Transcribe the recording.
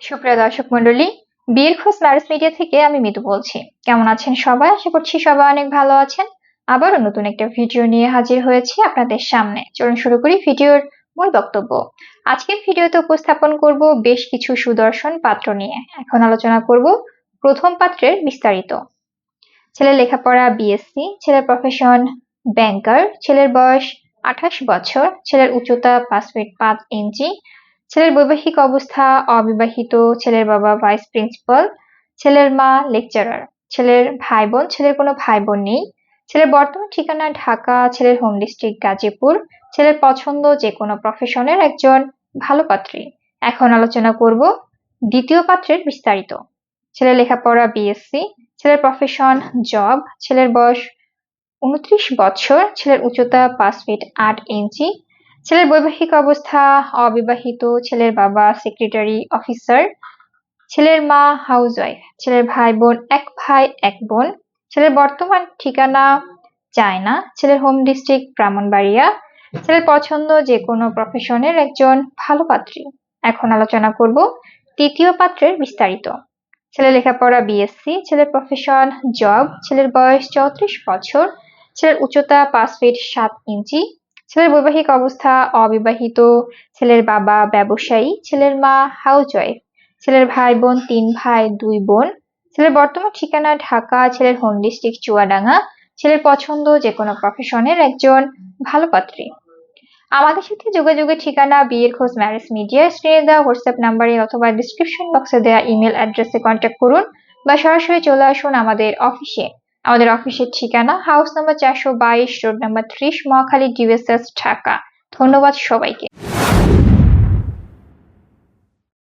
সুপ্রিয় দর্শক মন্ডলী বীর খোঁজ মিডিয়া থেকে আমি মিতু বলছি। কেমন আছেন সবাই? আশা করছি সবাই অনেক ভালো আছেন। আবারও নতুন একটা ভিডিও নিয়ে হাজির হয়েছি আপনাদের সামনে। চলুন শুরু করি ভিডিওর মূল বক্তব্য। আজকের ভিডিওতে উপস্থাপন করব বেশ কিছু সুদর্শন পাত্র নিয়ে। এখন আলোচনা করব প্রথম পাত্রের বিস্তারিত। ছেলের লেখাপড়া বিএসসি ছেলের প্রফেশন ব্যাংকার ছেলের বয়স আঠাশ বছর, ছেলের উচ্চতা পাঁচ ফিট পাঁচ ইঞ্চি ছেলের বৈবাহিক অবস্থা অবিবাহিত, ছেলের বাবা ভাইস প্রিন্সিপাল ছেলের মা লেকচারার ছেলের ভাই বোন ছেলের কোনো ভাই বোন নেই, ছেলের বর্তমান ঠিকানা ঢাকা, ছেলের হোম ডিস্ট্রিক্ট গাজীপুর, ছেলের পছন্দ যে কোনো প্রফেশনের একজন ভালো পাত্রী। এখন আলোচনা করব দ্বিতীয় পাত্রের বিস্তারিত। ছেলের লেখাপড়া বিএসসি ছেলের প্রফেশন জব ছেলের বয়স উনত্রিশ বছর, ছেলের উচ্চতা পাঁচ ফিট আট ইঞ্চি ছেলের বৈবাহিক অবস্থা, অবিবাহিত, ছেলের বাবা সেক্রেটারি অফিসার ছেলের মা হাউসওয়াইফ ছেলের ভাই বোন এক ভাই, এক বোন, ছেলের বর্তমান ঠিকানা চায়না, ছেলের হোম ডিস্ট্রিক্ট ব্রাহ্মণবাড়িয়া, ছেলের পছন্দ যে কোনো প্রফেশনের একজন ভালো পাত্রী। এখন আলোচনা করব তৃতীয় পাত্রের বিস্তারিত। ছেলের লেখাপড়া বিএসসি ছেলের প্রফেশন জব ছেলের বয়স চৌত্রিশ বছর, ছেলের উচ্চতা পাঁচ ফিট সাত ইঞ্চি ছেলের বৈবাহিক অবস্থা অবিবাহিত, ছেলের বাবা ব্যবসায়ী, ছেলের মা হাউসওয়াইফ ছেলের ভাই বোন, তিন ভাই, দুই বোন, ছেলের বর্তমান ঠিকানা ঢাকা, ছেলের হোম ডিস্ট্রিক্ট চুয়াডাঙ্গা, ছেলের পছন্দ যে কোনো প্রফেশনের একজন ভালো পাত্রী। আমাদের সাথে যোগাযোগের ঠিকানা বিয়ের খোঁজ ম্যারেজ মিডিয়া স্ক্রিনে দেওয়া হোয়াটসঅ্যাপ নাম্বারে অথবা ডিসক্রিপশন বক্সে দেওয়া ইমেল অ্যাড্রেসে কন্ট্যাক্ট করুন বা সরাসরি চলে আসুন আমাদের অফিসে আমাদের অফিসের ঠিকানা হাউস নাম্বার চারশো বাইশ, রোড নাম্বার ত্রিশ, মহাখালী ডিউএসএস ঢাকা। ধন্যবাদ সবাইকে।